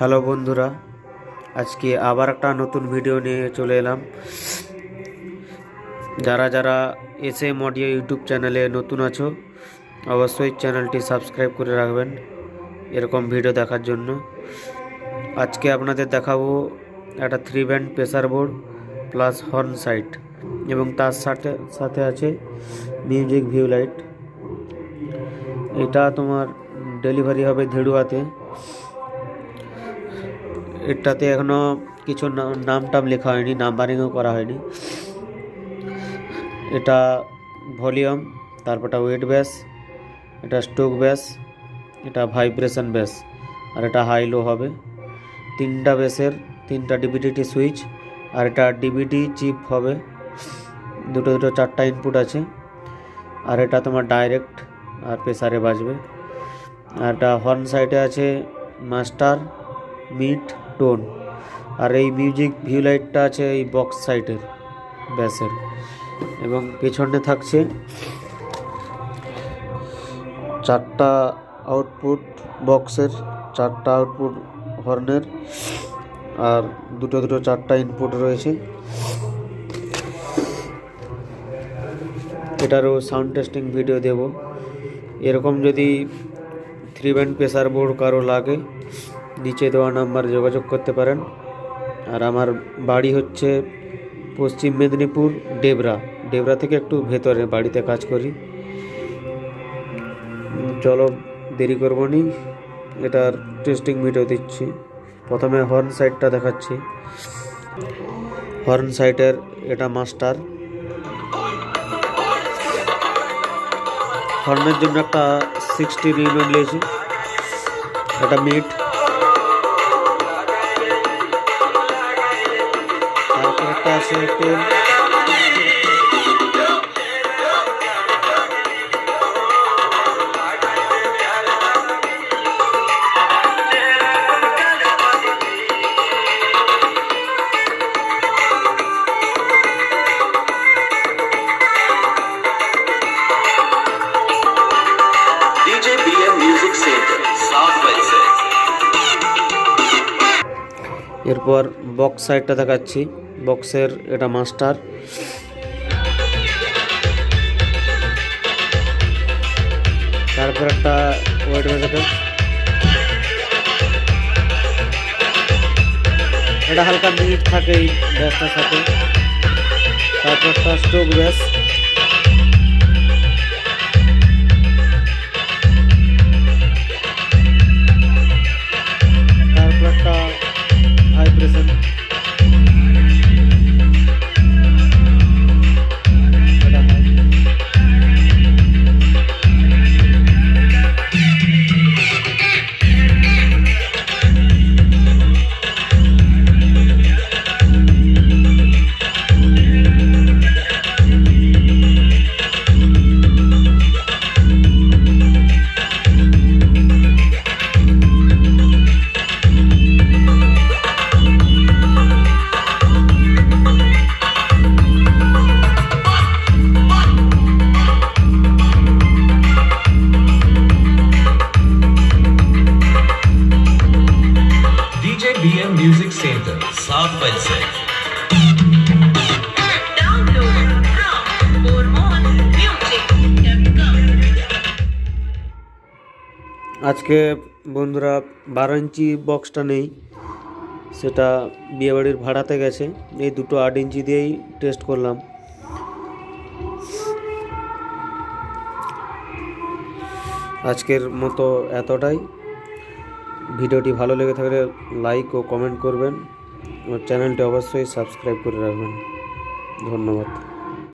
Hello বন্ধুরা, আজকে আবার একটা নতুন ভিডিও নিয়ে চলে এলাম। যারা যারা এস এম অডিও ইউটিউব চ্যানেলে নতুন আছো, অবশ্যই চ্যানেলটি সাবস্ক্রাইব করে রাখবেন এরকম ভিডিও দেখার জন্য। আজকে আপনাদের দেখাবো একটা three band pressure board plus horn site এবং তার সাথে সাথে আছে মিউজিক ভিউ লাইট এটা তোমার ডেলিভারি হবে ধেড়ুয়াতে। এটাতে এখনও কিছু নাম টাম লেখা হয়নি, নাম্বারিংও করা হয়নি। এটা ভলিউম তারপরটা ওয়েট ব্যাস, এটা স্টোক ব্যাস, এটা ভাইব্রেশন ব্যাস, আর এটা হাই লো হবে। তিনটা ব্যাসের তিনটা ডিবিডিটি সুইচ, আর এটা ডিবিডি চিপ হবে। দুটো দুটো, চারটা ইনপুট আছে। আর এটা তোমার ডাইরেক্ট আর প্রেসারে বাজবে। আর এটা হর্ন সাইডে আছে মাস্টার মিড টোন আর এই মিউজিক ভিউ লাইটটা আছে এই বক্স সাইডের ব্যাসের এবং পেছনে থাকছে চারটা আউটপুট বক্সের চারটা আউটপুট হর্নের আর দুটো দুটো চারটা ইনপুট রয়েছে। এটারও সাউন্ড টেস্টিং ভিডিও দেব। এরকম যদি থ্রি ব্যান্ড প্রেসার বোর্ড কারও লাগে নিচে দেওয়া নাম্বার যোগাযোগ করতে পারেন। আর আমার বাড়ি হচ্ছে পশ্চিম মেদিনীপুর, ডেবরা। ডেবরা থেকে একটু ভেতরে বাড়িতে কাজ করি। চলো, দেরি করব নি। এটার টেস্টিং ভিডিও দিচ্ছি। প্রথমে হর্ন সাইডটা দেখাচ্ছি। হর্ন সাইডের এটা মাস্টার হর্নের জন্য একটা সিক্সটি ইউনিট নিয়েছি এটা মিট তারপর এরপর বক্স সাইডটা দেখাচ্ছি। বক্সের এটা মাস্টার তারপর একটা ওয়েট মেজারটা এটা হালকা মিনিট থাকে এই ব্যাসটার সাথে তারপর একটা স্টোক ব্যাস। তারপর একটা ভাইব্রেশন আজকে বন্ধুরা বারো ইঞ্চি বক্সটা নেই। সেটা বিয়েবাড়ির ভাড়াতে গেছে। এই দুটো আট ইঞ্চি দিয়েই টেস্ট করলাম। আজকের মতো এতটাই। ভিডিওটি ভালো লেগে থাকলে লাইক ও কমেন্ট করবেন। চ্যানেলটি অবশ্যই সাবস্ক্রাইব করে রাখবেন। ধন্যবাদ।